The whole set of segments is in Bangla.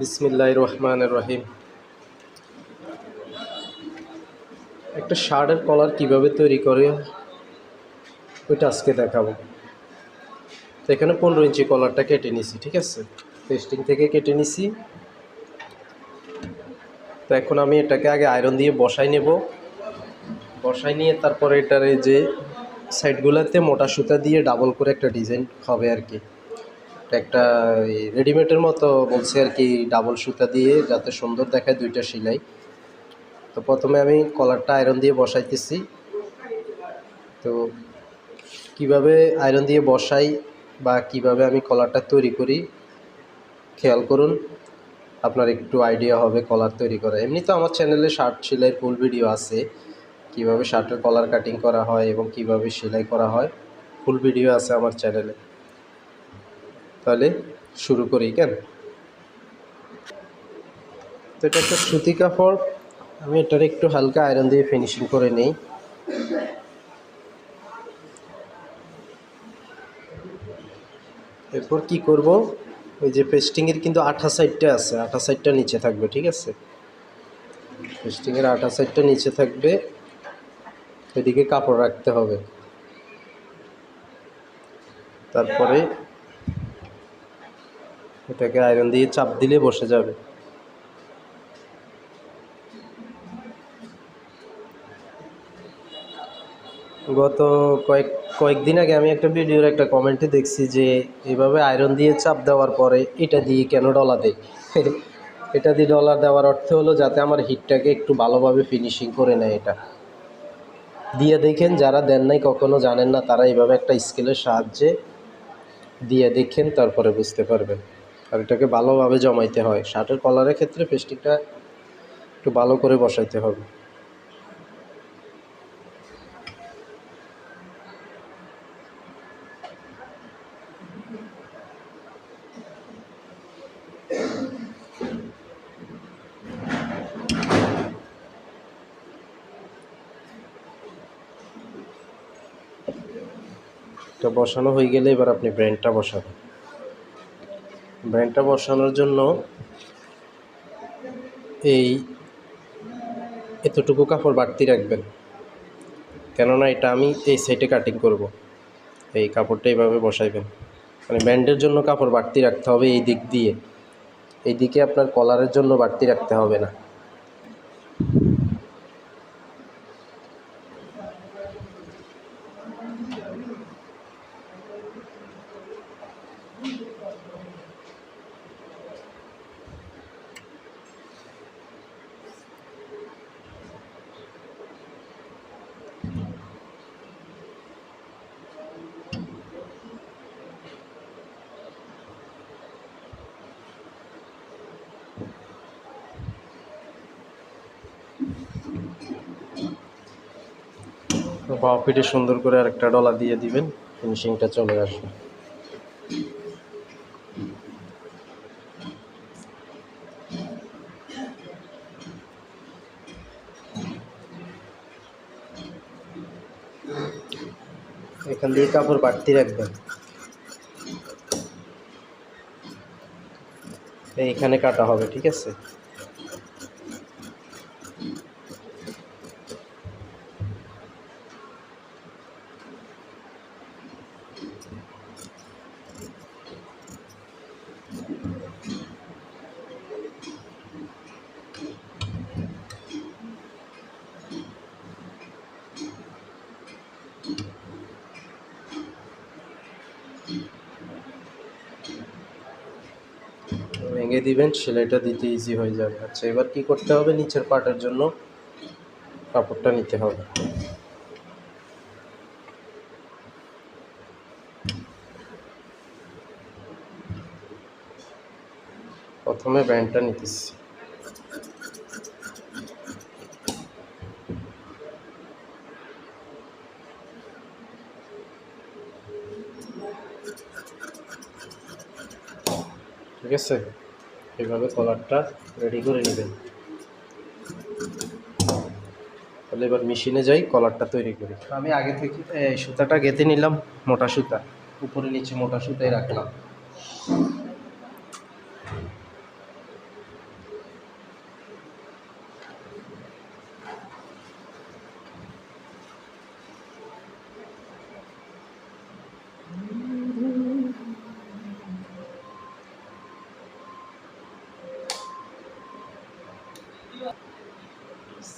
বিসমিল্লাহ রহমান রহিম একটা শার্টের কলার কীভাবে তৈরি করে, ওইটা আজকে দেখাবো। তো এখানে পনেরো ইঞ্চি কলারটা কেটে নিছি, ঠিক আছে? পেস্টিং থেকে কেটে নিছি। তো এখন আমি এটাকে আগে আয়রন দিয়ে বসাই নেব। বসাই নিয়ে তারপরে এটার এই যে সাইডগুলোতে মোটা সুতা দিয়ে ডাবল করে একটা ডিজাইন হবে আর কি। একটা রেডিমেডের মতো বলছে আর কি ডাবল সুতা দিয়ে যাতে সুন্দর দেখায় দুইটা সেলাই। তো প্রথমে আমি কলারটা আয়রন দিয়ে বসাইতেছি। তো কীভাবে আয়রন দিয়ে বসাই বা কীভাবে আমি কলারটা তৈরি করি, খেয়াল করুন। আপনার একটু আইডিয়া হবে কলার তৈরি করা এমনি তো আমার চ্যানেলে শার্ট সেলাইয়ের ফুল ভিডিও আছে। কীভাবে শার্টের কলার কাটিং করা হয় এবং কীভাবে সেলাই করা হয় ফুল ভিডিও আছে আমার চ্যানেলে তাহলে শুরু করি, কেন? তো এটা একটা সুতি কাপড়, আমি এটার একটু হালকা আয়রন দিয়ে ফিনিশিং করে নিই। এরপর কি করব? ওই যে পেস্টিংয়ের কিন্তু আঠা সাইডটা আছে, আঠা সাইডটা নিচে থাকবে, ঠিক আছে? পেস্টিংয়ের আঠা সাইডটা নিচে থাকবে। এদিকে কাপড় রাখতে হবে। তারপরে এটাকে আয়রন দিয়ে চাপ দিলে বসে যাবে। গত কয়েক, কয়েকদিন আগে আমি একটা ভিডিওর একটা কমেন্টে দেখছি যে, এভাবে আয়রন দিয়ে চাপ দেওয়ার পরে এটা দিয়ে কেন ডলা দেয়? এটা দিয়ে ডলা দেওয়ার অর্থ হলো যাতে আমার হিটটাকে একটু ভালোভাবে ফিনিশিং করে নেয় এটা। দিয়ে দেখেন, যারা দেন নাই কখনো জানেন না, তারা এইভাবে একটা স্কেলের সাহায্যে দিয়ে দেখেন, তারপরে বুঝতে পারবেন। আর এটাকে ভালোভাবে জমাইতে হয়। শার্টের কলারের ক্ষেত্রে পেস্টিকটা একটু ভালো করে বসাইতে হবে এটা বসানো হয়ে গেলে এবার আপনি ব্র্যান্ডটা বসাবেন। ব্র্যান্ডটা বসানোর জন্য এই এতটুকু কাপড় বাড়তি রাখবেন। কেননা এটা আমি এই সাইডে কাটিং করব। এই কাপড়টা এইভাবে বসাইবেন। মানে ব্যান্ডের জন্য কাপড় বাড়তি রাখতে হবে এই দিক দিয়ে। এই দিকে আপনার কলারের জন্য বাড়তি রাখতে হবে না। বাও পিঠে সুন্দর করে আরেকটা ডলা দিয়ে দিবেন ফিনিশিংটা চলে আসবে। এখান দিয়ে কাপড় বাড়তি রাখবেন। এইখানে কাটা হবে, ঠিক আছে? ভেঙে দিবেন, সেলাইটা দিতে ইজি হয়ে যাবে। আচ্ছা এবার কি করতে হবে? নিচের পার্টের জন্য কাপড়টা নিতে হবে। প্রথমে ব্যান্ডটা নিতেছি। ঠিক আছে? এইভাবে কলারটা রেডি করে নেবেন। তাহলে এবার মেশিনে যাই, কলারটা তৈরি করি। আমি আগে থেকে সুতাটা গেঁথে নিলাম, মোটা সুতা। উপরে নিচে মোটা সুতাই রাখলাম।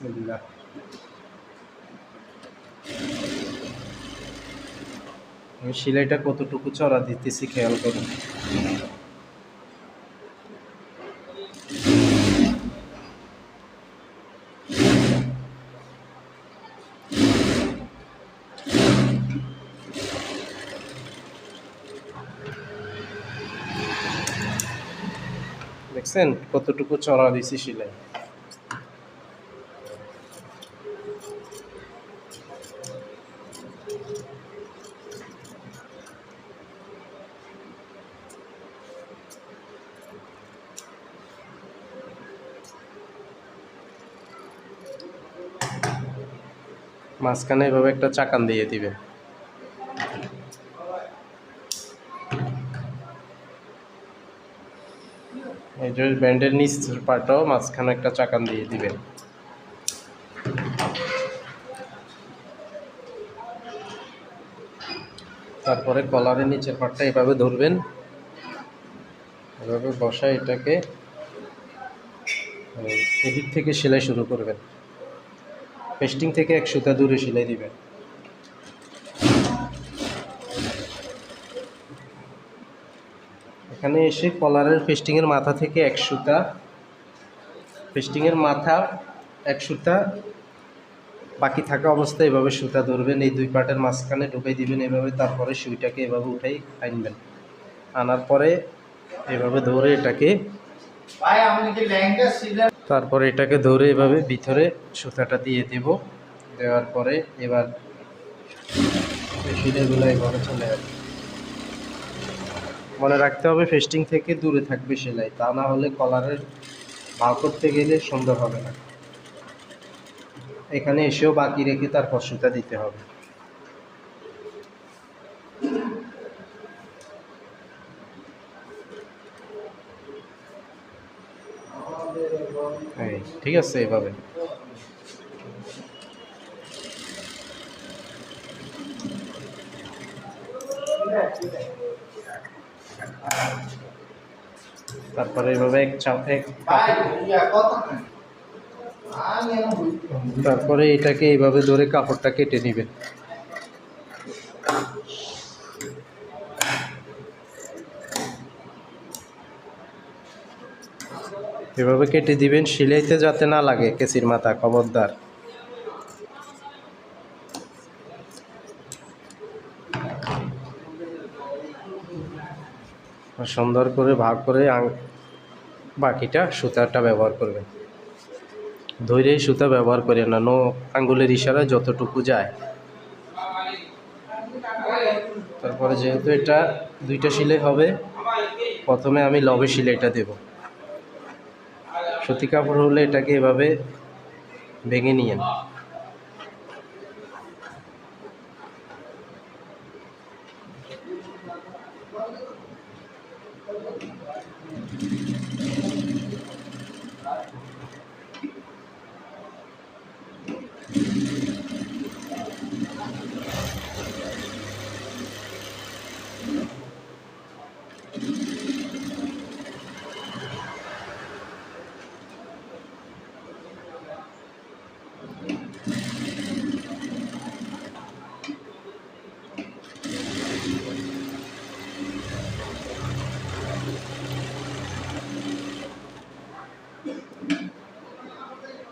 বিসমিল্লাহ আমি সেলাইটা কতটুকু চড়া দিতেছি খেয়াল করুন। দেখছেন কতটুকু চড়া দিছি সেলাই। মাঝখানে এভাবে একটা চাকান দিয়ে দিবেন এই যে ব্যান্ডের নিচ পাটাও মাঝখানে একটা চাকান দিয়ে দিবেন তারপরে কলারের নিচের পাটটা এভাবে ধরবেন। এভাবে বসায় এটাকে এই এদিক থেকে সেলাই শুরু করবেন। পেস্টিং থেকে এক সুতা দূরে সেলাই দিবেন। এখানে এসে কলারের পেস্টিংয়ের মাথা থেকে এক সুতা, পেস্টিংয়ের মাথা এক সুতা বাকি থাকা অবস্থায় এভাবে সুতা ধরবেন এই দুই পার্টের মাঝখানে ঢুকাই দিবেন এভাবে তারপরে সুইটাকে এভাবে উঠাই আনবেন। আনার পরে এভাবে ধরে এটাকে তারপরে এটাকে ধরে এভাবে ভিতরে সুতাটা দিয়ে দেব। দেওয়ার পরে এবার শিলেগুলো এভাবে চলে আসবে। মনে রাখতে হবে ফেস্টিং থেকে দূরে থাকবে সেলাই তা না হলে কলারের ভাও করতে গেলে সুন্দর হবে না। এখানে এসেও বাকি রেখে তারপর সুতা দিতে হবে। ঠিক আছে, এভাবে। তারপরে এভাবে এক চাপ এক তারপরে এটাকে এইভাবে ধরে কাপড়টা কেটে নেবেন। এভাবে কেটে দিবেন, সিলাইতে যাতে না লাগে কেসির মাথা, খবরদার। সুন্দর করে ভাগ করে বাকিটা সুতাটা ব্যবহার করবেন। ধৈর্য সুতা ব্যবহার করে না, নো আঙ্গুলের ইশারায় যতটুকু যায়। তারপরে যেহেতু এটা দুইটা সিলাই হবে, প্রথমে আমি লবে সিলাইটা দেব। সুতি কাপড় হলে এটাকে এভাবে ভেঙে নিয়েন।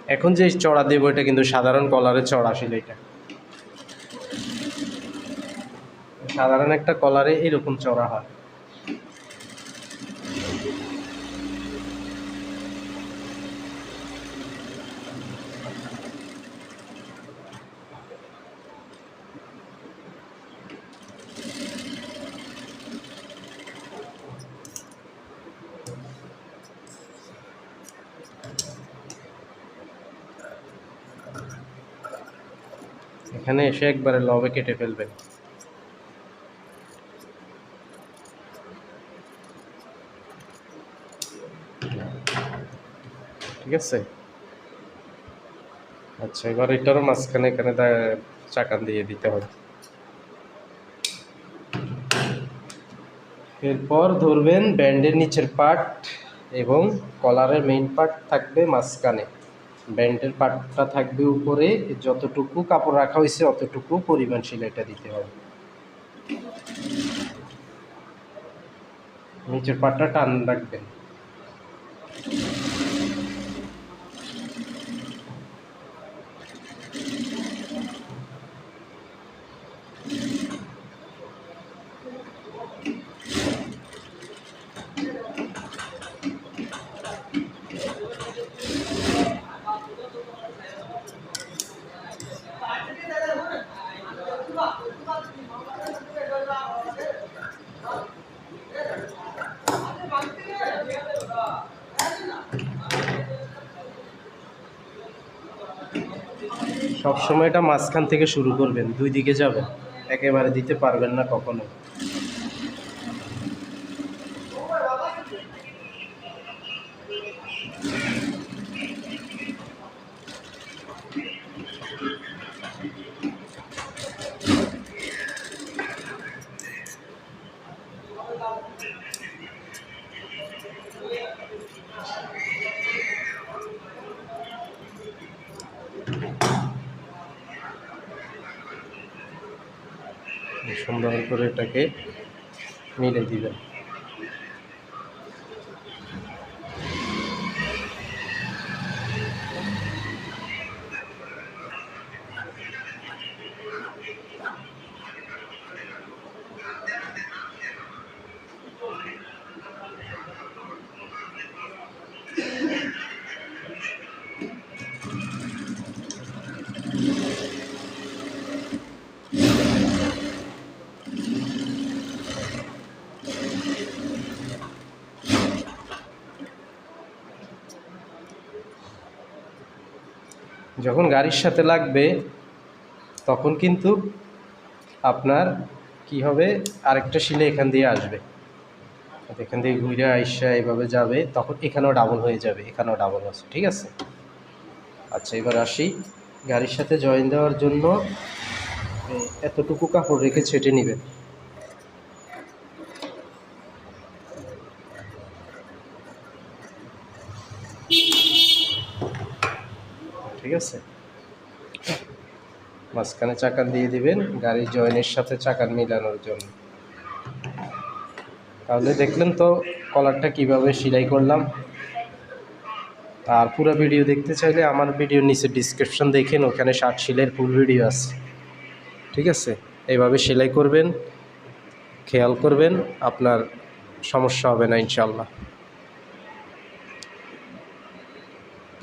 এখন যে চড়া দেব, এটা কিন্তু সাধারণ কলারের চড়া আসলে এটা। সাধারণ একটা কলারে এরকম চড়া হয়। এখানে এসে একবারে লবে কেটে ফেলবেন ঠিক আছে? আচ্ছা এবার এটারও মাঝখানে এখানে চাকান দিয়ে দিতে হবে। এরপর ধরবেন ব্যান্ডের নিচের পার্ট এবং কলারের মেইন পার্ট থাকবে মাঝখানে। ব্যান্ডের পাটটা থাকবে উপরে, যতটুকু কাপড় রাখা হয়েছে অতটুকু পরিমাণ সেলাইটা দিতে হবে। নিচের পাটটা টান রাখবেন। সবসময় এটা মাঝখান থেকে শুরু করবেন দুই দিকে যাবেন একেবারে দিতে পারবেন না কখনো। সুন্দর করে এটাকে মিলে দিবেন যখন গাড়ির সাথে লাগবে, তখন কিন্তু আপনার কি হবে? আরেকটা শিলে এখান দিয়ে আসবে। এখান দিয়ে ঘুরে আইসা এভাবে যাবে, তখন এখানেও ডাবল হয়ে যাবে, এখানেও ডাবল আছে ঠিক আছে? আচ্ছা এবার আসি। গাড়ির সাথে জয়েন দেওয়ার জন্য এতটুকু কাপড় রেখে ছেটে নেবেন। ঠিক আছে? মাঝখানে চাকান দিয়ে দিবেন, গাড়ির জয়েনের সাথে চাকান মিলানোর জন্য। তাহলে দেখলেন তো কলারটা কীভাবে সেলাই করলাম। আর পুরো ভিডিও দেখতে চাইলে আমার ভিডিওর নিচে ডিসক্রিপশন দেখেন, ওখানে শার্ট সেলাইয়ের ফুল ভিডিও আছে। ঠিক আছে? এইভাবে সেলাই করবেন, খেয়াল করবেন, আপনার সমস্যা হবে না ইনশাল্লাহ